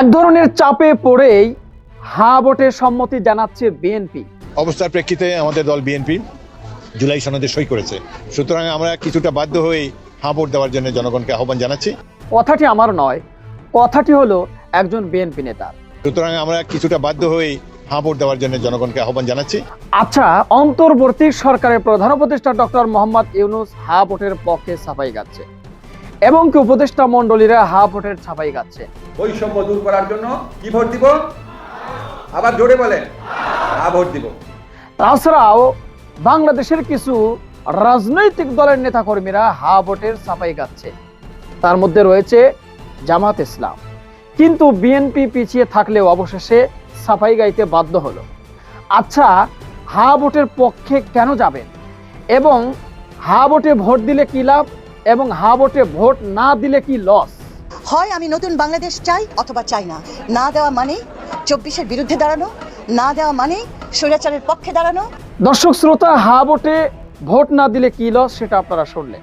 এক ধরনের চাপে পড়েই হা ভোটের সম্মতি জানাচ্ছে বিএনপি। অবস্থার প্রেক্ষিতে আমাদের দল বিএনপি জুলাই সনদে সই করেছে। সুতরাং আমরা কিছুটা বাধ্য হয়ে হাঁ ভোট দেওয়ার জন্য জনগণকে আহ্বান জানাচ্ছি। কথাটি আমার নয় কথাটি হলো একজন বিএনপি নেতার সুতরাং আমরা কিছুটা বাধ্য হয়ে হাঁ ভোট দেওয়ার জন্য জনগণকে আহ্বান জানাচ্ছি। আচ্ছা অন্তর্বর্তী সরকারের প্রধান উপদেষ্টা ডক্টর মোহাম্মদ ইউনুস হা ভোটের পক্ষে সাফাই গাচ্ছে। এবং কি উপদেষ্টা মণ্ডলীরা হা ভোটের ছাপাই গাচ্ছে? বৈষম্য দূর করার জন্য কি ভোট দিব? আবার জোরে বলেন আ ভোট দিব। তাছাড়াও বাংলাদেশের কিছু রাজনৈতিক দলের নেতাকর্মীরা হা ভোটের ছাপাই গাচ্ছে। তার মধ্যে রয়েছে জামাত ইসলাম। কিন্তু বিএনপি পিছিয়ে থাকলেও অবশেষে সাফাই গাইতে বাধ্য হলো। আচ্ছা হা ভোটের পক্ষে কেন যাবেন? এবং হা ভোটে ভোট দিলে কি লাভ? এবং হা ভোটে ভোট না দিলে কি লস? হয় আমি নতুন বাংলাদেশ চাই অথবা চাই না। না দেওয়া মানে চব্বিশের বিরুদ্ধে দাঁড়ানো না দেওয়া মানে স্বৈরাচারের পক্ষে দাঁড়ানো। দর্শক শ্রোতা হা ভোটে ভোট না দিলে কি লস সেটা আপনারা শুনলেন।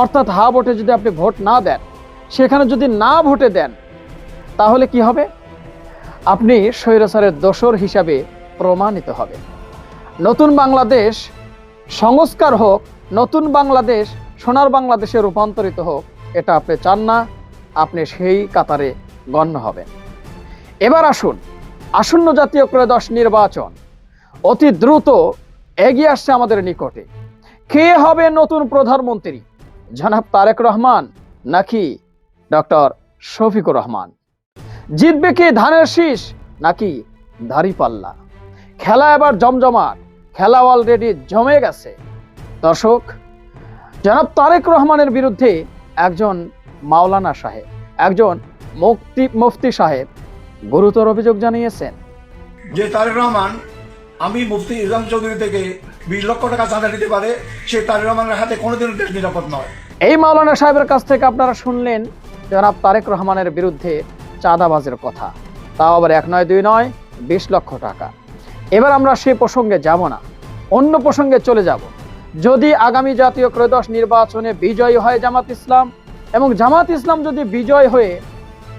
অর্থাৎ হা ভোটে যদি আপনি ভোট না দেন সেখানে যদি না ভোটে দেন তাহলে কি হবে? আপনি স্বৈরাচারের দোসর হিসাবে প্রমাণিত হবে। নতুন বাংলাদেশ সংস্কার হোক নতুন বাংলাদেশ সোনার বাংলাদেশে রূপান্তরিত হোক, এটা আপনি চান না, আপনি সেই কাতারে গণ্য হবেন। এবার আসুন, আসন্ন জাতীয় ত্রয়োদশ নির্বাচন। অতি দ্রুত এগিয়ে আসছে আমাদের নিকটে। কে হবে নতুন প্রধানমন্ত্রী? জনাব তারেক রহমান নাকি ডক্টর শফিকুর রহমান? জিতবে কে ধানের শীষ নাকি দাড়িপাল্লা? খেলা এবার জমজমাট, খেলা অলরেডি জমে গেছে। দর্শক জনাব তারেক রহমানের বিরুদ্ধে একজন মাওলানা সাহেব একজন মুক্তি মুফতি সাহেব গুরুতর অভিযোগ জানিয়েছেন। যে তারেক রহমান আমি মুফতি ইসলাম চৌধুরী থেকে বিশ লক্ষ টাকা চাঁদা দিতে পারে সে তারেক রহমানের হাতে কোনোদিনও দেশ নিরাপদ নয়। এই মাওলানা সাহেবের কাছ থেকে আপনারা শুনলেন জনাব তারেক রহমানের বিরুদ্ধে চাঁদাবাজের কথা। তাও আবার এক নয় দুই নয় বিশ লক্ষ টাকা। এবার আমরা সে প্রসঙ্গে যাব না অন্য প্রসঙ্গে চলে যাব। যদি আগামী জাতীয় ত্রয়োদশ নির্বাচনে বিজয়ী হয় জামাত ইসলাম এবং জামাত ইসলাম যদি বিজয় হয়ে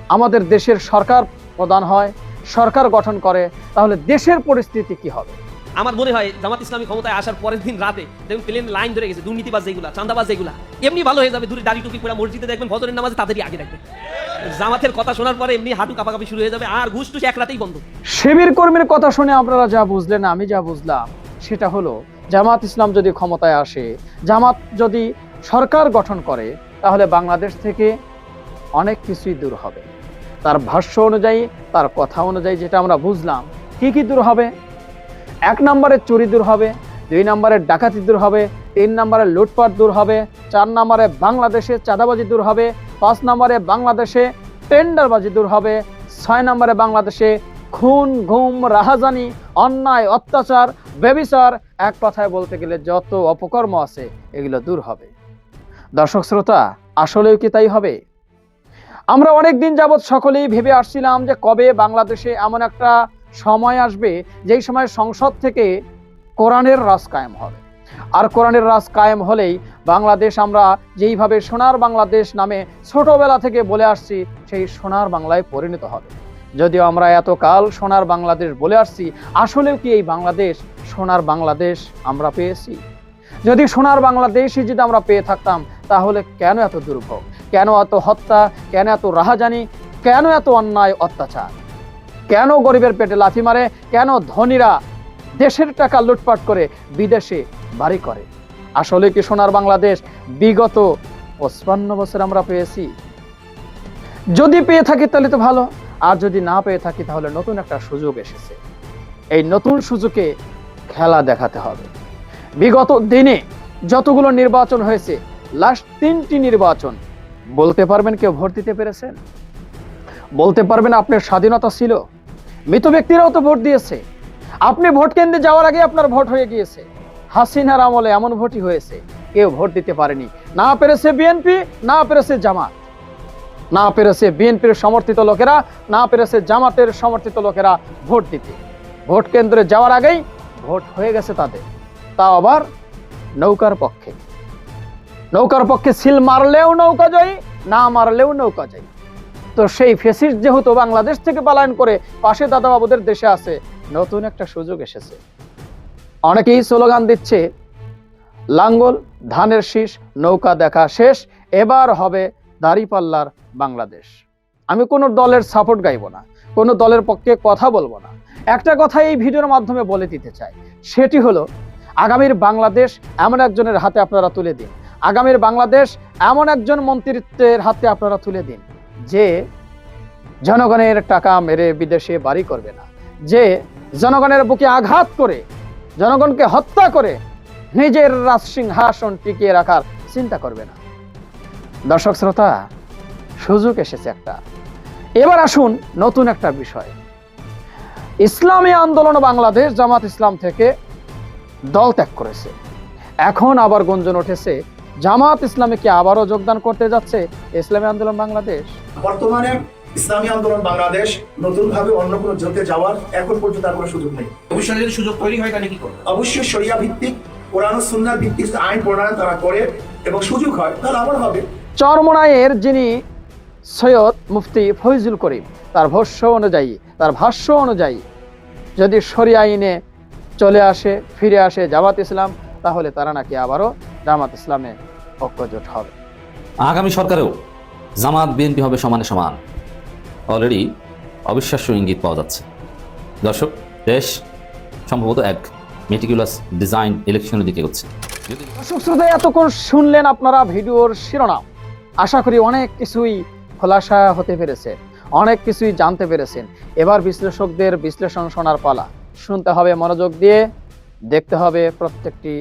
আমাদের দেশের সরকার প্রদান হয় সরকার গঠন করে তাহলে দেশের পরিস্থিতি কি হবে? আমার মনে হয় জামাত ইসলামী ক্ষমতায় আসার পরের দিন রাতে দেখবেন প্লেন লাইন ধরে গেছে দুর্নীতিবাজ যেগুলা চান্দাবাজ যেগুলা এমনি ভালো হয়ে যাবে দূরে দাড়ি টুপি পরে মসজিদে দেখবেন ফজরের নামাজে তাদেরই আগে রাখবেন জামাতের কথা শোনার পরে এমনি হাঁটু কাপাকাপি শুরু হয়ে যাবে আর ঘুষ টুস এক রাতেই বন্ধ। শিবির কর্মীর কথা শুনে আপনারা যা বুঝলেন আমি যা বুঝলাম সেটা হলো জামাত ইসলাম যদি ক্ষমতায় আসে, জামাত যদি সরকার গঠন করে, তাহলে বাংলাদেশ থেকে অনেক কিছুই দূর হবে। তার ভাষ্য অনুযায়ী, তার কথা অনুযায়ী যেটা আমরা বুঝলাম, কি কি দূর হবে? এক নম্বরে চুরি দূর হবে, দুই নম্বরে ডাকাতি দূর হবে, তিন নম্বরে লুটপাট দূর হবে, চার নম্বরে বাংলাদেশে চাঁদাবাজি দূর হবে, পাঁচ নম্বরে বাংলাদেশে টেন্ডারবাজি দূর হবে, ছয় নম্বরে বাংলাদেশে খুন ঘুম রাহাজানি, অন্যায়, অত্যাচার বেবিচার এক কথায় বলতে গেলে যত অপকর্ম আছে, এগুলো দূর হবে। দর্শক শ্রোতা, আসলেও কি তাই হবে? আমরা অনেক দিন যাবৎ সকলেই ভেবে আসছিলাম যে কবে বাংলাদেশে এমন একটা সময় আসবে, যেই সময় সংসদ থেকে কোরআনের রাজ কায়েম হবে। আর কোরআনের রাজ কায়েম হলেই বাংলাদেশ আমরা যেইভাবে সোনার বাংলাদেশ নামে ছোটবেলা থেকে বলে আসছি, সেই সোনার বাংলায় পরিণত হবে। যদিও আমরা এতকাল সোনার বাংলাদেশ বলে আসছি, আসলেও কি এই বাংলাদেশ সোনার বাংলাদেশ আমরা পেয়েছি? যদি সোনার বাংলাদেশই যদি আমরা পেয়ে থাকতাম, তাহলে কেন এত দুর্ভোগ? কেন এত হত্যা? কেন এত রাহাজানি? কেন এত অন্যায়, অত্যাচার? কেন গরিবের পেটে লাথি মারে? কেন ধনীরা দেশের টাকা লুটপাট করে বিদেশে বাড়ি করে? আসলে কি সোনার বাংলাদেশ বিগত পঁচপান্ন বছর আমরা পেয়েছি? যদি পেয়ে থাকি তাহলে তো ভালো। আর যদি না পেয়ে থাকি, তাহলে নতুন একটা সুযোগ এসেছে। এই নতুন সুযোগে খেলা দেখাতে হবে। বিগত দিনে যতগুলো নির্বাচন হয়েছে লাস্ট তিনটি নির্বাচন, বলতে পারবেন কেউ ভোট দিতে পেরেছেন? বলতে পারবেন আপনার স্বাধীনতা ছিল। মৃত ব্যক্তিরাও তো ভোট দিয়েছে। আপনি ভোট কেন্দ্রে যাওয়ার আগে আপনার ভোট হয়ে গিয়েছে। হাসিনার আমলে এমন ভোটই হয়েছে, কেউ ভোট দিতে পারেনি। না পেরেছে বিএনপি, না পেরেছে জামাত। না পেরেছে বিএনপির সমর্থিত লোকেরা, না পেরেছে জামাতের সমর্থিত লোকেরা ভোট দিতে। ভোট কেন্দ্রে যাওয়ার আগেই ভোট হয়ে গেছে তাদের। তা আবার নৌকার পক্ষে। নৌকার পক্ষে সিল মারলেও নৌকা জয়ী, না মারলেও নৌকা জয়ী। তো সেই ফেসিস যেহেতু বাংলাদেশ থেকে পালায়ন করে পাশে দাদাবাবুদের দেশে আছে, নতুন একটা সুযোগ এসেছে। অনেকেই স্লোগান দিচ্ছে, লাঙ্গল, ধানের শীষ, নৌকা দেখা শেষ, এবার হবে দাড়িপাল্লার বাংলাদেশ। আমি কোনো দলের সাপোর্ট গাইব না, কোনো দলের পক্ষে কথা বলব না। একটা কথা এই ভিডিওর মাধ্যমে বলে দিতে চাই, সেটি হলো, আগামীর বাংলাদেশ এমন একজনের হাতে আপনারা তুলে দিন। আগামীর বাংলাদেশ এমন একজন মন্ত্রিত্বের হাতে আপনারা তুলে দিন, যে জনগণের টাকা মেরে বিদেশে বাড়ি করবে না। যে জনগণের বুকে আঘাত করে, জনগণকে হত্যা করে নিজের রাজ সিংহাসন টিকিয়ে রাখার চিন্তা করবে না। দর্শক শ্রোতা সুযোগ এসেছে একটা। এবার আসুন নতুন একটা বিষয়। ইসলামী আন্দোলন বাংলাদেশ জামাত ইসলাম থেকে দল ত্যাগ করেছে। এখন আবার গুঞ্জন উঠেছে জামাত ইসলামে কি আবারও যোগদান করতে যাচ্ছে ইসলামী আন্দোলন বাংলাদেশ। বর্তমানে ইসলামী আন্দোলন বাংলাদেশ নতুন ভাবে অন্য কোনো জোটে যাওয়ার এখন পর্যন্ত আর কোনো সুযোগ নেই। ভবিষ্যতে যদি সুযোগ তৈরি হয় তাহলে কি করবে? অবশ্যই শরিয়া ভিত্তিক কোরআন ও সুন্নাহ ভিত্তিক আইন প্রণয়ন তারা করে এবং সুযোগ হয় তাহলে আবার হবে। চরমনায়ের যিনি সৈয়দ মুফতি ফৈজুল করিম তার ভস্য অনুযায়ী তার ভাষ্য অনুযায়ী যদি সরি আইনে চলে আসে ফিরে আসে জামাত ইসলাম তাহলে তারা নাকি আবারও জামাত ইসলামে ঐক্যজোট হবে। আগামী সরকারেও জামাত বিএনপি হবে সমানে সমান। অলরেডি অবিশ্বাস্য ইঙ্গিত পাওয়া যাচ্ছে। দর্শক দেশ সম্ভবত এক মেটিকুলাস ডিজাইন ইলেকশনের দিকে হচ্ছে দর্শক শ্রোতা এতক্ষণ শুনলেন আপনারা ভিডিওর শিরোনাম। আশা করি অনেক কিছুই খোলাসা হতে পেরেছে, অনেক কিছুই জানতে পেরেছেন। এবার বিশ্লেষকদের বিশ্লেষণ শোনার পালা। শুনতে হবে মনোযোগ দিয়ে, দেখতে হবে প্রত্যেকটি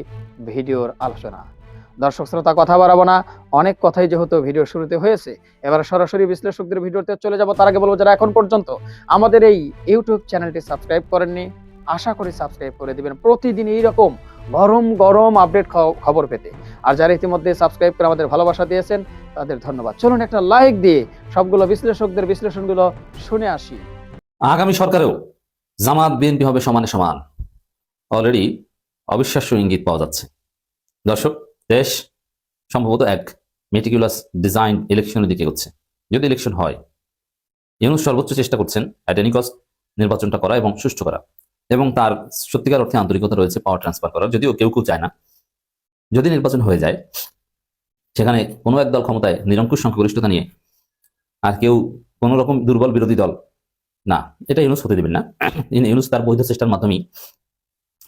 ভিডিওর আলোচনা। দর্শক শ্রোতা, কথা বাড়াবো না। অনেক কথাই যেহেতু ভিডিও শুরুতে হয়েছে, এবার সরাসরি বিশ্লেষকদের ভিডিওতে চলে যাব। তার আগে বলব, যারা এখন পর্যন্ত আমাদের এই ইউটিউব চ্যানেলটি সাবস্ক্রাইব করেননি, আশা করি সাবস্ক্রাইব করে দিবেন। প্রতিদিন এইরকম গরম গরম আপডেট খবর পেতে। আর যারা ইতিমধ্যে সাবস্ক্রাইব করে আমাদের ভালোবাসা দিয়েছেন, তাদের ধন্যবাদ। চলুন একটা লাইক দিয়ে সবগুলো বিশ্লেষকদের বিশ্লেষণগুলো শুনে আসি। আগামী সরকারেও জামাত, বিএনপি হবে সমানে সমান। অলরেডি অবিশ্বাস্য ইঙ্গিত পাওয়া যাচ্ছে। দর্শক, দেশ সম্ভবত এক মেটিকুলাস ডিজাইন ইলেকশনের দিকে হচ্ছে যদি ইলেকশন হয়, ইউনুস সর্বোচ্চ চেষ্টা করছেন অ্যাট এনি কস্ট নির্বাচনটা করা এবং সুষ্ঠু করা। এবং তার সত্যিকার অর্থে আন্তরিকতা রয়েছে পাওয়ার ট্রান্সফার করার, যদিও কেউ কেউ চায় না। যদি নির্বাচন হয়ে যায়, সেখানে কোনো এক দল ক্ষমতায় নিরঙ্কুশ সংখ্যাগরিষ্ঠতা নিয়ে আর কেউ কোনো রকম দুর্বল বিরোধী দল না, এটা ইউনুস হতে দেবেন না। ইউনুস তার বৈধ চেষ্টার মাধ্যমেই,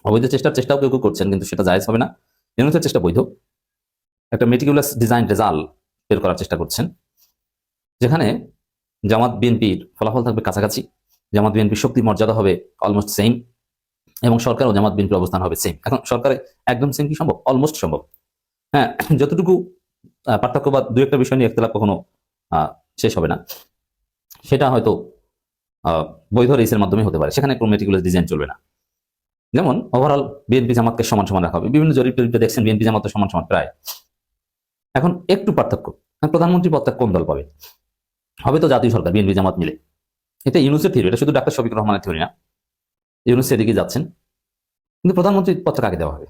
অবৈধ চেষ্টার চেষ্টাও কেউ কেউ করছেন, কিন্তু সেটা জায়েজ হবে না। ইউনুসের চেষ্টা বৈধ। একটা মেটিকুলাস ডিজাইন রেজাল্ট বের করার চেষ্টা করছেন, যেখানে জামাত বিএনপির ফলাফল থাকবে কাছাকাছি। জামাত বিএনপির শক্তি মর্যাদা হবে অলমোস্ট সেম এবং সরকার ও জামাত বিএনপির অবস্থান হবে সেম এখন সরকারে একদম সেম কি সম্ভব? অলমোস্ট সম্ভব। হ্যাঁ যতটুকু পার্থক্য বা দু একটা বিষয় নিয়ে একতলাপ কখনো শেষ হবে না। সেটা হয়তো বৈধ রেসের মাধ্যমে হতে পারে। সেখানে কোনো মেটিকুলাস ডিজাইন চলবে না। যেমন ওভারঅল বিএনপি জামাতকে সমান সমান রাখা হবে। বিভিন্ন জরিপ টরিপে দেখছেন বিএনপি জামাত সমান সমান প্রায়। এখন একটু পার্থক্য। প্রধানমন্ত্রী পদটা কোন দল পাবে? হবে তো জাতীয় সরকার বিএনপি জামাত মিলে। এটা ইউনুসের থিওরি এটা শুধু ডাক্তার শফিকুর রহমানের থিওরি না। ইউনুস সেদিকে যাচ্ছেন। কিন্তু প্রধানমন্ত্রী পদটা কাকে দেওয়া হবে।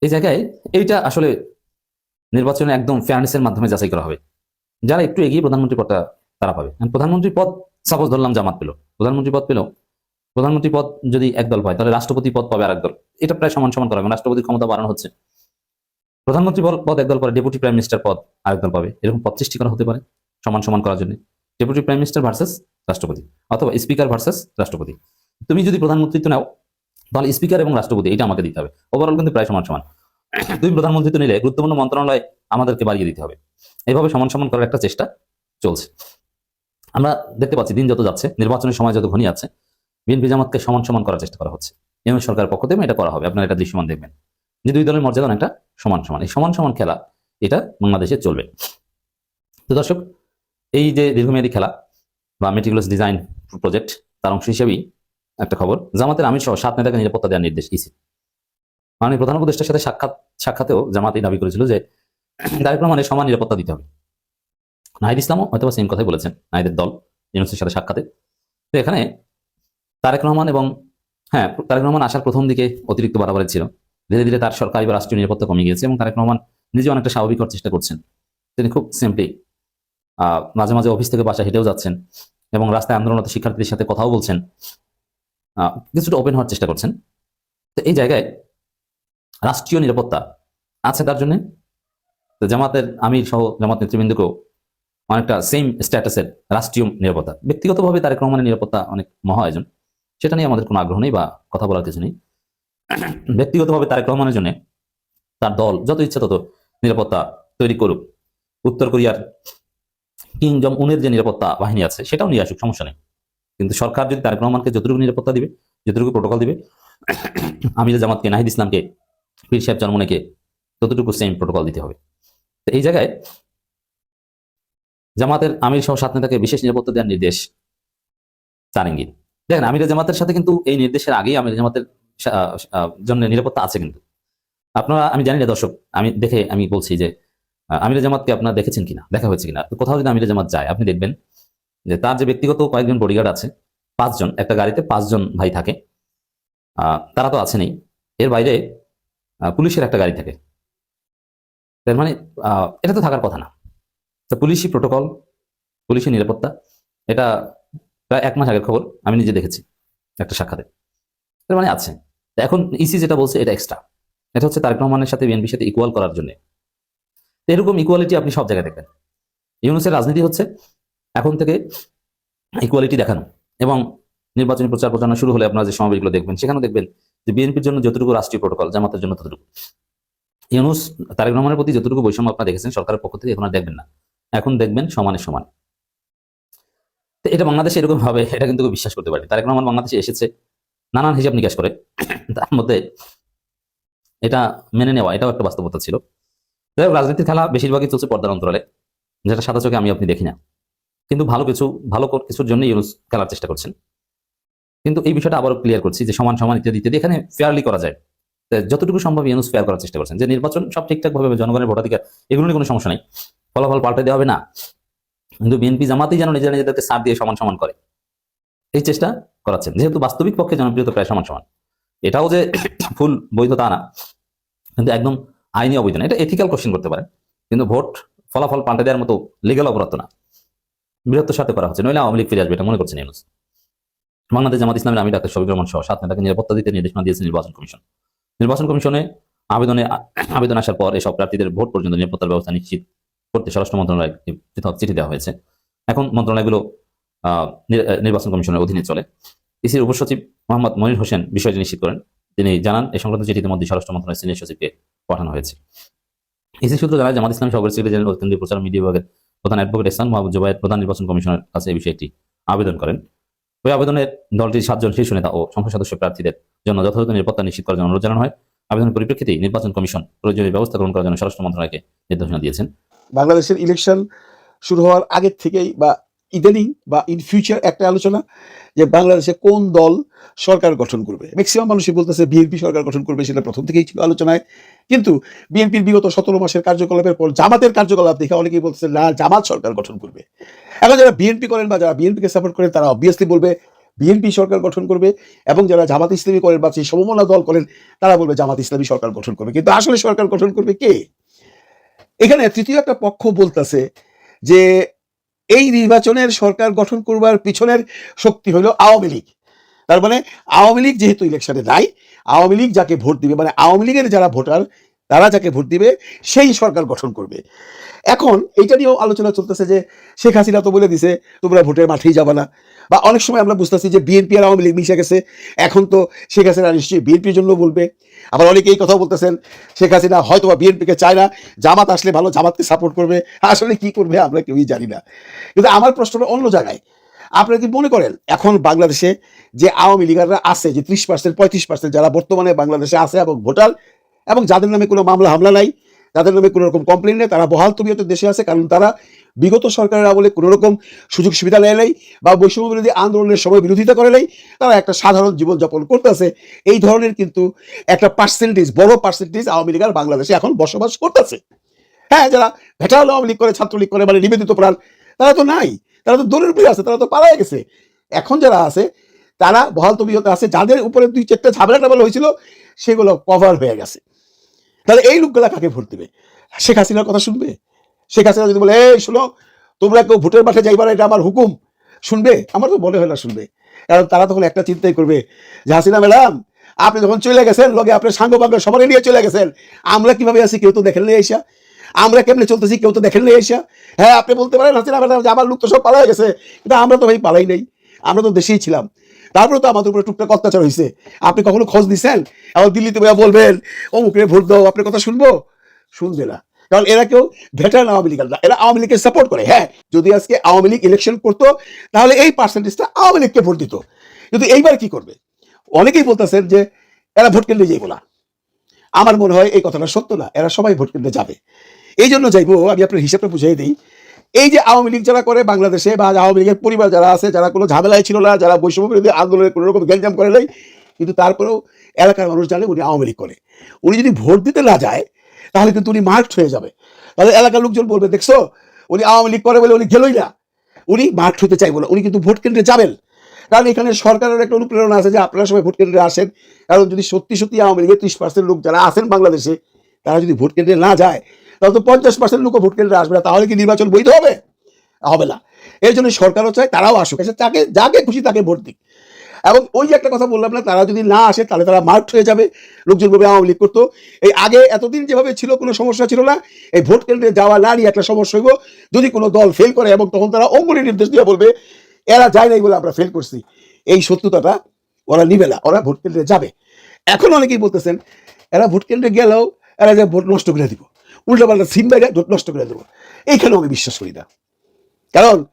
এই জায়গায় এইটা আসলে নির্বাচনে একদম ফেয়ারনেসের মাধ্যমে যাচাই করা হবে। যারা একটু এগিয়ে প্রধানমন্ত্রী পদটা তারা পাবে। প্রধানমন্ত্রী পদ সাপোজ ধরলাম জামাত পেল। প্রধানমন্ত্রী পদ পেল। প্রধানমন্ত্রী পদ যদি একদল পায়, তাহলে রাষ্ট্রপতি পদ পাবে আর দল এটা প্রায় সমান সমান করা হবে। রাষ্ট্রপতির ক্ষমতা বাড়ানো হচ্ছে। প্রধানমন্ত্রী পদ- একদল পারে ডেপুটি প্রাইম মিনিস্টার পদ আরেক দল পাবে। এরকম পদ সৃষ্টি করা হতে পারে সমান সমান করার জন্য। ডেপুটি প্রাইম মিনিস্টার ভার্সেস রাষ্ট্রপতি। অথবা স্পিকার ভার্সেস রাষ্ট্রপতি। তুমি যদি প্রধানমন্ত্রিত্ব নাও, তাহলে স্পিকার এবং রাষ্ট্রপতি, এটা আমাকে দিতে হবে। ওভারঅল কিন্তু প্রায় সমান সমান তুমি প্রধানমন্ত্রিত্ব নিলে গুরুত্বপূর্ণ মন্ত্রণালয় আমাদেরকে বাড়িয়ে দিতে হবে। এইভাবে সমান সমান করার একটা চেষ্টা চলছে। আমরা দেখতে পাচ্ছি, দিন যত যাচ্ছে, নির্বাচনের সময় যত ঘনিয়ে আছে, বিএনপি জামাতকে সমান সমান করার চেষ্টা করা হচ্ছে। এবং সরকারের পক্ষ থেকে এটা করা হবে। আপনারা এটা দৃশ্যমান দেখবেন। যে দুই দলের মর্যাদা অনেকটা সমান সমান এই সমান সমান খেলা, এটা বাংলাদেশে চলবে। তো দর্শক, এই যে দীর্ঘমেয়াদী খেলা বা মেটিকুলাস ডিজাইন প্রজেক্ট তার অংশ হিসেবেই একটা খবর, জামাতের আমির সহ সাত নেতাকে নিরাপত্তা দেওয়ার নির্দেশ ইসি। মাননীয় প্রধান উপদেষ্টার সাথে সাক্ষাৎ, সাক্ষাতেও জামাত দাবি করেছিল যে তারেক রহমানের সমান নিরাপত্তা দিতে হবে। নাহিদ ইসলামও হয়তো সেম কথাই বলেছেন, নাহিদের দল, ইউনুসের সাথে সাক্ষাতে। তো এখানে তারেক রহমান এবং হ্যাঁ তারেক রহমান আসার প্রথম দিকে অতিরিক্ত বাড়াবাড়ি ছিল। ধীরে ধীরে তার সরকারি বা রাষ্ট্রীয় নিরাপত্তা কমে গিয়েছে এবং তারেক রহমান নিজে অনেকটা স্বাভাবিক করার চেষ্টা করছেন। তিনি খুব সিম্পলি মাঝে মাঝে অফিস থেকে বাসা হেঁটেও যাচ্ছেন এবং রাস্তায় আন্দোলনরত শিক্ষার্থীদের সাথে কথাও বলছেন। কিছুটা ওপেন হওয়ার চেষ্টা করছেন। তো এই জায়গায় রাষ্ট্রীয় নিরাপত্তা আছে তার জন্য। তো জামাতের আমির সহ জামাত নেতৃবৃন্দকেও অনেকটা সেম স্ট্যাটাসের রাষ্ট্রীয় নিরাপত্তা। ব্যক্তিগতভাবে তারেক রহমানের নিরাপত্তা অনেক মহা আয়োজন। সেটা নিয়ে আমাদের কোনো আগ্রহ নেই বা কথা বলার কিছু নেই। ব্যক্তিগতভাবে তারেক রহমানের জন্য তার দল যত ইচ্ছা তত নিরাপত্তা তৈরি করুক। উত্তর কোরিয়ার কিং জং উনের যে নিরাপত্তা বাহিনী আছে, সেটাও নিয়ে আসুক, সমস্যা নেই। কিন্তু সরকার যদি তারেক রহমানকে যতটুকু নিরাপত্তা দিবে, যতটুকু প্রোটোকল দিবে আমির জামাতকে নাহিদ ইসলামকে, পীর সাহেব জন্মনেকে ততটুকু সেম প্রোটোকল দিতে হবে। তো এই জায়গায় জামাতের আমির সহ সাত নেতাকে বিশেষ নিরাপত্তা দেওয়ার নির্দেশ ইঙ্গিত দেখেন, আমির জামাতের সাথে কিন্তু এই নির্দেশের আগেই আমির জামাতের জন্য নিরাপত্তা আছে কিন্তু। আপনারা, আমি জানি না দর্শক, আমি দেখে আমি বলছি যে আমির জামাতকে আপনারা দেখেছেন কিনা, দেখা হয়েছে কিনা। কোথাও যদি আমির জামাত যায়, আপনি দেখবেন যে তার যে ব্যক্তিগত কয়েকজন বডিগার্ড আছে, পাঁচজন, একটা গাড়িতে পাঁচজন ভাই থাকে তারা তো আছেনই। এর বাইরে পুলিশের একটা গাড়ি থাকে। তার মানে এটা তো থাকার কথা না। তো পুলিশি প্রোটোকল পুলিশি নিরাপত্তা, এটা প্রায় এক মাস আগের খবর, আমি নিজে দেখেছি একটা সাক্ষাতে। তার মানে আছে। এখন ইসি যেটা বলছে, এটা এক্সট্রা এটা হচ্ছে তারেক রহমানের সাথে বিএনপির সাথে ইকুয়াল করার জন্য। এরকম ইকুয়ালিটি আপনি সব জায়গায় দেখবেন। ইউনুসের রাজনীতি হচ্ছে এখন থেকে ইকুয়ালিটি দেখানো এবং নির্বাচনী প্রচার প্রচারণা শুরু হলে আপনারা যে সমাবেশগুলো দেখবেন, সেখানেও দেখবেন যে বিএনপির জন্য যতটুকু রাষ্ট্রীয় প্রোটোকল জামাতের জন্য ততটুকু। ইউনুস, তারেক রহমানের প্রতি যতটুকু বৈষম্য আপনারা দেখেছেন, সরকারের পক্ষ থেকে এখন আর দেখবেন না। এখন দেখবেন সমানে সমান। এটা বাংলাদেশে এরকম ভাবে এটা কিন্তু বিশ্বাস করতে পারে তারেক রহমান বাংলাদেশে এসেছে, নানান হিসাব নিকাশ করে। তার মধ্যে এটা মেনে নেওয়া, এটাও একটা বাস্তবতা ছিল। যাই রাজনীতির খেলা বেশিরভাগই চলছে পর্দার অন্তরালে, যেটা সাদা চোখে আমি আপনি দেখি না। কিন্তু ভালো কিছু ভালো কিছুর জন্য ইউনুস খেলার চেষ্টা করছেন। কিন্তু এই বিষয়টা আবারও ক্লিয়ার করছি যে সমান সমান ইত্যাদি ইত্যাদি এখানে ফেয়ারলি করা যায়। যতটুকু সম্ভব ইউনুস ফেয়ার করার চেষ্টা করছেন। যে নির্বাচন সব ঠিকঠাক ভাবে হবে, জনগণের ভোটাধিকার এগুলো নিয়ে কোনো সমস্যা নেই। ফলাফল পাল্টে দেওয়া হবে না। কিন্তু বিএনপি জামাতেই যেন নিজেরা নিজেদেরকে সার দিয়ে সমান সমান করে। এই চেষ্টা করাচ্ছেন। যেহেতু বাস্তবিক পক্ষে জনপ্রিয়তা প্রায় সমান সমান। এটাও যে ফুল বৈধ তা না। কিন্তু একদম আইনি অবৈধ না। এটা এথিক্যাল কোশ্চেন করতে পারে। কিন্তু ভোট ফলাফল পাল্টে দেওয়ার মতো লিগাল অপরাধ না। বৃহত্তর সাথে করা হচ্ছে, নইলে আওয়ামী লীগ ফিরে আসবে এটা মনে করছেন ইউনুস। বাংলাদেশ জামাত ইসলামের আমি ডাক্তার শফিক রহমান সহ সাত নেতাকে নিরাপত্তা দিতে নির্দেশনা দিয়েছে নির্বাচন কমিশন। নির্বাচন কমিশনে আবেদনে, আবেদন আসার পর এসব প্রার্থীদের ভোট পর্যন্ত নিরাপত্তার ব্যবস্থা নিশ্চিত করতে স্বরাষ্ট্র মন্ত্রণালয় পৃথক চিঠি দেওয়া হয়েছে। এখন মন্ত্রণালয়গুলো নির্বাচন কমিশনের অধীনে চলে। ইসির উপসচিব মোহাম্মদ মনির হোসেন বিষয়টি নিশ্চিত করেন। তিনি জানান, এ সংক্রান্ত চিঠিতে মধ্যে স্বরাষ্ট্র মন্ত্রণালয়ের সিনিয়র সচিবকে পাঠানো হয়েছে। ইসি সূত্র জানায়, জামাত ইসলাম সহকারী সেক্রেটারি জেনারেল কেন্দ্রীয় প্রচার মিডিয়া বিভাগের প্রধান অ্যাডভোকেট ইসলাম মাহবুব জুবায়ের প্রধান নির্বাচন কমিশনের কাছে এই বিষয়টি আবেদন করেন। ওই আবেদনের দলটির সাতজন শীর্ষ নেতা ও সংসদ সদস্য প্রার্থীদের জন্য যথাযথ নিরাপত্তা নিশ্চিত করার জন্য অনুরোধ জানানো হয়। আবেদনের পরিপ্রেক্ষিতে নির্বাচন কমিশন প্রয়োজনীয় ব্যবস্থা গ্রহণ করার জন্য স্বরাষ্ট্র মন্ত্রণালয়কে নির্দেশনা দিয়েছেন। বাংলাদেশের ইলেকশন শুরু হওয়ার আগের থেকেই বা ইদানিং বা ইন ফিউচার একটা আলোচনা যে বাংলাদেশে কোন দল সরকার গঠন করবে। ম্যাক্সিমাম মানুষই বলতেছে বিএনপি সরকার গঠন করবে সেটা প্রথম থেকেই ছিল আলোচনায়। কিন্তু বিএনপির বিগত সতেরো মাসের কার্যকলাপের পর জামাতের কার্যকলাপ দেখে অনেকেই বলতেছে, না, জামাত সরকার গঠন করবে। এখন যারা বিএনপি করেন বা যারা বিএনপিকে সাপোর্ট করেন, তারা অবভিয়াসলি বলবে বিএনপি সরকার গঠন করবে এবং যারা জামাত ইসলামী করেন বা সেই সমমনা দল করেন, তারা বলবে জামাত ইসলামী সরকার গঠন করবে। কিন্তু আসলে সরকার গঠন করবে কে? এখানে তৃতীয় একটা পক্ষ বলতেছে যে এই নির্বাচনের সরকার গঠন করবার পিছনের শক্তি হলো আওয়ামী লীগ। তার মানে আওয়ামী লীগ যেহেতু ইলেকশনে নাই, আওয়ামী লীগ যাকে ভোট দিবে মানে আওয়ামী লীগের যারা ভোটার তারা যাকে ভোট দিবে, সেই সরকার গঠন করবে। এখন এইটা নিয়েও আলোচনা চলতেছে যে শেখ হাসিনা তো বলে দিছে, তোমরা ভোটের মাঠেই যাবে না। বা অনেক সময় আমরা বুঝতেছি যে বিএনপি আর আওয়ামী লীগ মিশে গেছে, এখন তো শেখ হাসিনা নিশ্চয়ই বিএনপির জন্য বলবে। আবার অনেকে এই কথা বলতেছেন, শেখ হাসিনা হয়তো বা বিএনপিকে চায় না, জামাত আসলে ভালো জামাতকে সাপোর্ট করবে, আসলে কি করবে আমরা কেউই জানি না। কিন্তু আমার প্রশ্নটা অন্য জায়গায়। আপনারা কি মনে করেন, এখন বাংলাদেশে যে আওয়ামী লীগাররা আছে, যে ত্রিশ পার্সেন্ট পঁয়ত্রিশ পার্সেন্ট যারা বর্তমানে বাংলাদেশে আছে এবং ভোটার এবং যাদের নামে কোনো মামলা, হামলা নাই তাদের নামে কোনো রকম কমপ্লেন নেই, তারা বহাল তবিয়তের দেশে আছে, কারণ তারা বিগত সরকারের আমলে কোনো রকম সুযোগ সুবিধা নেয় নাই বা বৈষম্য বিরোধী আন্দোলনের সময় বিরোধিতা করে নাই, তারা একটা সাধারণ জীবনযাপন করতেছে। এই ধরনের কিন্তু একটা পার্সেন্টেজ বড় পার্সেন্টেজ আওয়ামী লীগার বাংলাদেশে এখন বসবাস করতেছে। হ্যাঁ যারা ভেটাল আওয়ামী লীগ করে, ছাত্রলীগ করে মানে নিবেদিত প্রাণ, তারা তো নাই, তারা তো দূরের উপরে আছে, তারা তো পালায় গেছে। এখন যারা আছে, তারা বহাল তবিয়তে আছে, যাদের উপরে দুই চারটা ঝামেলা টামেলা হয়েছিল, সেগুলো কভার হয়ে গেছে। তাহলে এই লোকগুলা কাকে ভোট দেবে? শেখ হাসিনার কথা শুনবে? শেখ হাসিনা যদি বলে, এই, শোনো, তোমরা কেউ ভোটের মাঠে যাইবার এটা আমার হুকুম। শুনবে? আমার তো মনে হয় না শুনবে। কারণ তারা তখন একটা চিন্তাই করবে যে, হাসিনা ম্যাডাম, আপনি যখন চলে গেছেন, লগে আপনার সাঙ্গ বাঙ্গ সবাই নিয়ে চলে গেছেন। আমরা কীভাবে আছি কেউ তো দেখেন নেই এসা। আমরা কেমনে চলতেছি কেউ তো দেখেন নেই এসা। হ্যাঁ আপনি বলতে পারেন, হাসিনা ম্যাডাম, যে আমার লোক তো সব পালাই গেছে। কিন্তু আমরা তো ভাই পালাই নেই। আমরা তো দেশেই ছিলাম। তারপরে তো আমাদের উপরে টুকটাক অত্যাচার হয়েছে আপনি কখনো খোঁজ দিচ্ছেন আবার দিল্লিতে ভাইয়া বলবেন অমুকে ভোট দাও, আপনার কথা শুনব? শুনবে না। কারণ এরা কেউ ভেটারান আওয়ামী লীগ এরা আওয়ামী লীগকে সাপোর্ট করে। হ্যাঁ যদি আজকে আওয়ামী লীগ ইলেকশন করতো, তাহলে এই পার্সেন্টেজটা আওয়ামী লীগকে ভোট দিত। কিন্তু এইবার কি করবে? অনেকেই বলতেছেন যে, এরা ভোট কেন্দ্রে যাইবো না। আমার মনে হয় এই কথাটা সত্য না। এরা সবাই ভোট কেন্দ্রে যাবে। এই জন্য যাইবো, আমি আপনার হিসাবটা বুঝিয়ে দিই। এই যে আওয়ামী লীগ যারা করে বাংলাদেশে বা আওয়ামী লীগের পরিবার যারা আছে, যারা কোনো ঝামেলায় ছিল না, যারা বৈষম্য বিরোধী আন্দোলনে কোনো রকম গ্যাঞ্জাম করে নাই, কিন্তু তারপরেও এলাকার মানুষ জানে উনি আওয়ামী লীগ করে। উনি যদি ভোট দিতে না যায়, তাহলে কিন্তু উনি মার্কড হয়ে যাবে। তাহলে এলাকার লোকজন বলবে, দেখছ, উনি আওয়ামী লীগ করে বলে উনি গেলই না। উনি মার্কড হতে চাইব না, উনি কিন্তু ভোট কেন্দ্রে যাবেন। কারণ এখানে সরকারের একটা অনুপ্রেরণা আছে যে আপনারা সবাই ভোট কেন্দ্রে আসেন। কারণ যদি সত্যি সত্যি আওয়ামী লীগের ত্রিশ পার্সেন্ট লোক যারা আছেন বাংলাদেশে, তারা যদি ভোট কেন্দ্রে না যায় তাহলে তো পঞ্চাশ পার্সেন্ট লোকও ভোট কেন্দ্রে আসবে না, তাহলে কি নির্বাচন বৈধ হবে? হবে না। এর জন্য সরকারও চায়, তারাও আসুক, এসে তাকে, যাকে খুশি তাকে ভোট দিক। এবং ওই একটা কথা বললাম না, তারা যদি না আসে, তাহলে তারা মার্কড হয়ে যাবে, লোকজন বলবে আওয়ামী লীগ করতো। এই আগে এতদিন যেভাবে ছিল, কোনো সমস্যা ছিল না। এই ভোট কেন্দ্রে যাওয়া না নিয়ে একটা সমস্যা হইব। যদি কোনো দল ফেল করে এবং তখন তারা অঙ্গুলি নির্দেশ দিয়ে বলবে, এরা যায় নাই বলে আমরা ফেল করছি। এই সত্যতাটা ওরা নিবে না, ওরা ভোট কেন্দ্রে যাবে। এখন অনেকেই বলতেছেন, এরা ভোট কেন্দ্রে গেলেও, এরা যে ভোট নষ্ট করে দিব। উল্টো পাল্টা সিম বাইরে ভোট নষ্ট করে দেবো। এইখানেও আমি বিশ্বাস করি না। কারণ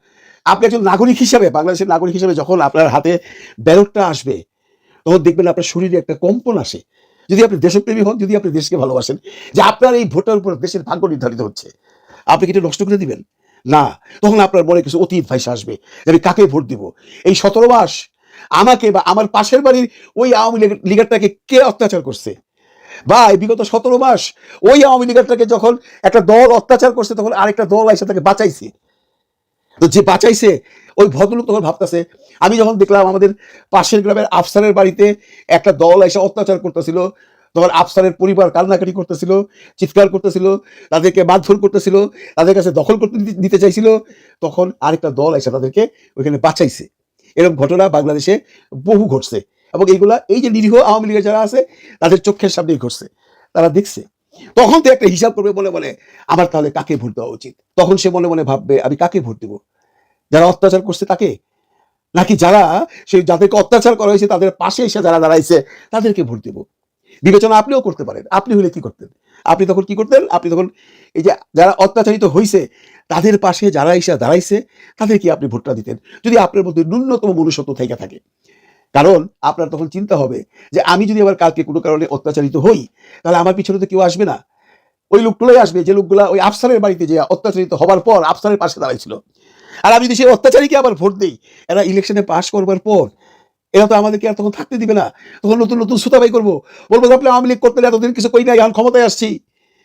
আপনি একজন নাগরিক হিসাবে, বাংলাদেশের নাগরিক হিসাবে যখন আপনার হাতে ব্যালটটা আসবে, তখন দেখবেন আপনার শরীরে একটা কম্পন আসে। যদি আপনি দেশপ্রেমী হন, যদি আপনি দেশকে ভালোবাসেন, যে আপনার এই ভোটার উপর দেশের ভাগ্য নির্ধারিত হচ্ছে, আপনি কি এটা নষ্ট করে দিবেন? না। তখন আপনার মনে কিছু অতীত ভাইসা আসবে যে আমি কাকে ভোট দিব? এই সতেরো মাস আমাকে বা আমার পাশের বাড়ির ওই আওয়ামী লীগ- লীগারটাকে কে অত্যাচার করছে? এই বিগত সতেরো মাস ওই আওয়ামী লীগারটাকে যখন একটা দল অত্যাচার করছে, তখন আরেকটা দল এসে তাকে বাঁচাইছে। তো যে বাঁচাইছে, ওই ভদ্রলোক তখন ভাবতেছে, আমি যখন দেখলাম আমাদের পাশের গ্রামের আফসারের বাড়িতে একটা দল এসে অত্যাচার করতেছিল, তখন আফসারের পরিবার কান্নাকাটি করতেছিল, চিৎকার করতেছিল, তাদেরকে মারধর করতেছিল, তাদের কাছে দখল করতে দিতে চাইছিল, তখন আরেকটা দল এসে তাদেরকে ওইখানে বাঁচাইছে। এরকম ঘটনা বাংলাদেশে বহু ঘটছে। এবং এইগুলা, এই যে নিরীহ আওয়ামী লীগের যারা আছে, তাদের চোখের সামনেই ঘটছে। তারা দেখছে। তখন তো একটা হিসাব করবে বলে বলে আমার তাহলে কাকে ভোট দেওয়া উচিত? তখন সে মনে মনে ভাববে, আমি কাকে ভোট দেবো? যারা অত্যাচার করছে তাকে? নাকি যারা সেই যাদেরকে অত্যাচার করা হয়েছে, তাদের পাশে এসে যারা দাঁড়াইছে, তাদেরকে ভোট দেবো? বিবেচনা আপনিও করতে পারেন। আপনি হলে কি করতেন? আপনি তখন কি করতেন? আপনি তখন এই যে যারা অত্যাচারিত হয়েছে তাদের পাশে যারা এসে দাঁড়াইছে তাদেরকে আপনি ভোটটা দিতেন? যদি আপনার মধ্যে ন্যূনতম মনুষ্যত্ব থেকে থাকে কারণ আপনার তখন চিন্তা হবে যে আমি যদি আবার কালকে কোনো কারণে অত্যাচারিত হই, তাহলে আমার পিছনে তো কেউ আসবে না। ওই লোকগুলোই আসবে যে লোকগুলা ওই আফসারের বাড়িতে যে অত্যাচারিত হবার পর আফসারের পাশে দাঁড়াইছিল আর আমি যদি সেই অত্যাচারীকে আবার ভোট দিই, এরা ইলেকশনে পাশ করবার পর, এরা তো আমাদেরকে আর তখন থাকতে দিবে না। তখন নতুন নতুন সুতাবাই করব। বলব আপনি আওয়ামী লীগ করতে এতদিন কিছু করি নাই, এখন ক্ষমতায় আসছি।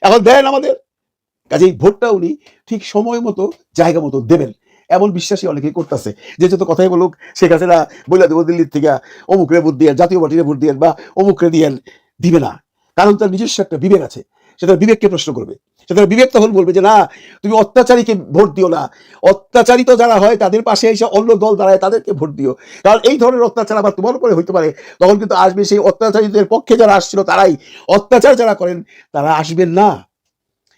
এখন দেন আমাদের। কাজেই ভোটটা উনি ঠিক সময় মতো, জায়গা মতো দেবেন। এমন বিশ্বাসী অনেকেই করতেছে। যে যত কথাই বলুক, শেখ হাসিনা বইলা দেবো দিল্লির থেকে অমুকরে ভোট দিয়ে জাতীয় পার্টিরে ভোট দিয়ে বা অমুকরে দিয়ে দিবে না। কারণ তার নিজস্ব একটা বিবেক আছে। সেটা বিবেককে প্রশ্ন করবে। সেটা বিবেক তখন বলবে যে, না, তুমি অত্যাচারীকে ভোট দিও না। অত্যাচারিত যারা হয়, তাদের পাশে এসে অন্য দল দাঁড়ায়, তাদেরকে ভোট দিও। কারণ এই ধরনের অত্যাচার আবার তোমার উপরে হইতে পারে। তখন কিন্তু আসবে সেই অত্যাচারীদের পক্ষে যারা আসছিল, তারাই অত্যাচার যারা করেন, তারা আসবেন না।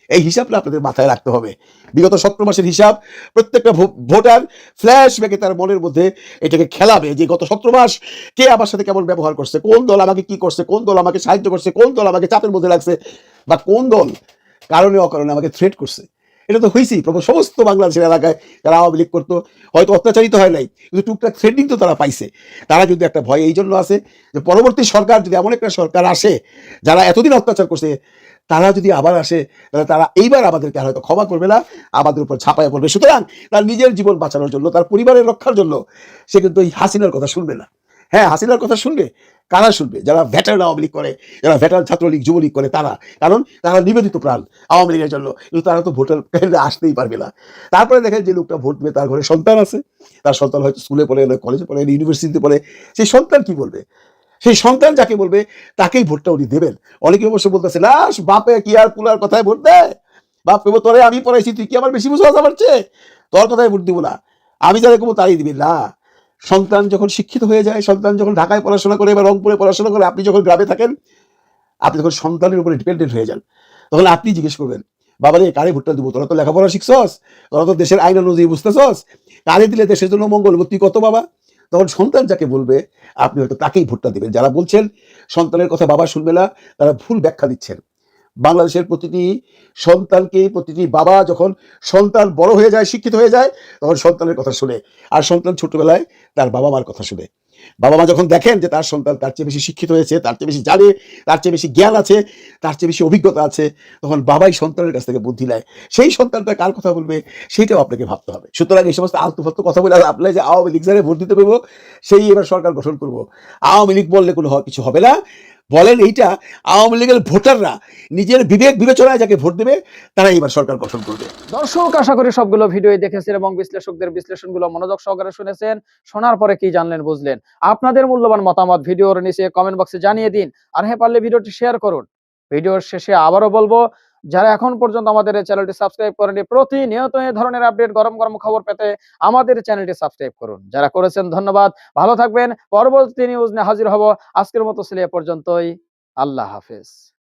এই হিসাবটা আপনাদের মাথায় রাখতে হবে। বিগত সতেরো মাসের হিসাব, প্রত্যেকটা ভোটার ফ্ল্যাশ ব্যাকে তার মনের মধ্যে এটাকে খেলাবে যে গত সতেরো মাস কে আমার সাথে কেমন ব্যবহার করছে, কোন দল আমাকে কি করছে, কোন দল আমাকে সাহায্য করছে, কোন দল আমাকে চাপের মধ্যে রাখছে বা কোন দল কারণে অকারণে আমাকে থ্রেট করছে। এটা তো হয়েছেই। প্রথম সমস্ত বাংলাদেশের এলাকায় যারা আওয়ামী লীগ করতো, হয়তো অত্যাচারিত হয় নাই, কিন্তু টুকটাক থ্রেডিং তো তারা পাইছে। তারা কিন্তু একটা ভয় এই জন্য আছে যে পরবর্তী সরকার যদি এমন একটা সরকার আসে, যারা এতদিন অত্যাচার করছে, তারা যদি আবার আসে, তাহলে তারা এইবার আমাদেরকে হয়তো ক্ষমা করবে না, আমাদের উপর ছাপায় পড়বে। সুতরাং তার নিজের জীবন বাঁচানোর জন্য, তার পরিবারের রক্ষার জন্য সে কিন্তু এই হাসিনার কথা শুনবে না। হ্যাঁ হাসিনার কথা শুনবে? কারা শুনবে? যারা ভেটার আওয়ামী লীগ করে, যারা ভেটার ছাত্রলীগ, যুবলীগ করে, তারা। কারণ তারা নিবেদিত প্রাণ আওয়ামী লীগের জন্য। কিন্তু তারা তো ভোটার আসতেই পারবে না। তারপরে দেখেন যে লোকটা ভোট দেবে, তার ঘরে সন্তান আছে। তার সন্তান হয়তো স্কুলে পড়ে নয় কলেজে পড়ে নয় ইউনিভার্সিটিতে পড়ে। সেই সন্তান কি বলবে? সেই সন্তান যাকে বলবে, তাকেই ভোটটা উনি দেবেন। অনেকে অবশ্য বলতেছে, না, বাপে, কি আর পুলার কথায় ভোট দেয়? বাপ কেবল তোরে আমি পড়াইছি, তুই কি আমার বেশি বুঝো আমার তোর কথায় ভোট দিব না। আমি যারা কমো তারই দিবি। না সন্তান যখন শিক্ষিত হয়ে যায়, সন্তান যখন ঢাকায় পড়াশোনা করে বা রংপুরে পড়াশোনা করে, আপনি যখন গ্রামে থাকেন, আপনি যখন সন্তানের উপরে ডিপেন্ডেন্ট হয়ে যান। তখন আপনি জিজ্ঞেস করবেন বাবা রে কারে ভোটটা দিব? তোরা তো লেখাপড়া শিখছস, তোরা তো দেশের আইন অনুযায়ী বুঝতেছস, কারে দিলে দেশের জন্য মঙ্গল তুই কত বাবা? তখন সন্তান যাকে বলবে, আপনি হয়তো তাকেই ভোটটা দিবেন। যারা বলছেন, সন্তানের কথা বাবা শুনবে না, তারা ভুল ব্যাখ্যা দিচ্ছেন। বাংলাদেশের প্রতিটি সন্তানকে, প্রতিটি বাবা যখন সন্তান বড় হয়ে যায়, শিক্ষিত হয়ে যায়, তখন সন্তানের কথা শুনে। আর সন্তান ছোটবেলায় তার বাবা মার কথা শুনে। বাবা মা যখন দেখেন যে তার সন্তান তার চেয়ে বেশি শিক্ষিত হয়েছে, তার চেয়ে বেশি জানে, তার চেয়ে বেশি জ্ঞান আছে, তার চেয়ে বেশি অভিজ্ঞতা আছে, তখন বাবাই সন্তানের কাছ থেকে বুদ্ধি নেয়। সেই সন্তানটা কার কথা বলবে সেইটাও আপনাকে ভাবতে হবে। সুতরাং এই সমস্ত আলতু কথা বলে আপনার যে আওয়ামী লীগ যারা ভোট দিতে পারব সেই এবার সরকার গঠন করব। আওয়ামী লীগ বললে কোনো কিছু হবে না। বলেন এইটা আওয়ামী লীগের ভোটাররা। নিজের বিবেক বিবেচনায় যাকে ভোট দেবে তারা এবার সরকার গঠন করবে। দর্শক, আশা করি সবগুলো ভিডিও দেখেছেন এবং বিশ্লেষকদের বিশ্লেষণগুলো মনোযোগ সহকারে শুনেছেন। শোনার পরে কি জানলেন, বুঝলেন। আপনাদের মূল্যবান মতামত ভিডিওর নিচে কমেন্ট বক্সে জানিয়ে দিন। আর হ্যাঁ পারলে ভিডিওটি শেয়ার করুন। ভিডিওর শেষে আবারও বলব যারা এখন পর্যন্ত আমাদের এই চ্যানেলটি সাবস্ক্রাইব করেনি প্রতিনিয়ত এই ধরনের আপডেট, গরম গরম খবর পেতে আমাদের চ্যানেলটি সাবস্ক্রাইব করুন। যারা করেছেন, ধন্যবাদ। ভালো থাকবেন। পরবর্তী নিউজ নিয়ে হাজির হব। আজকের মতো সিলে পর্যন্তই। আল্লাহ হাফেজ।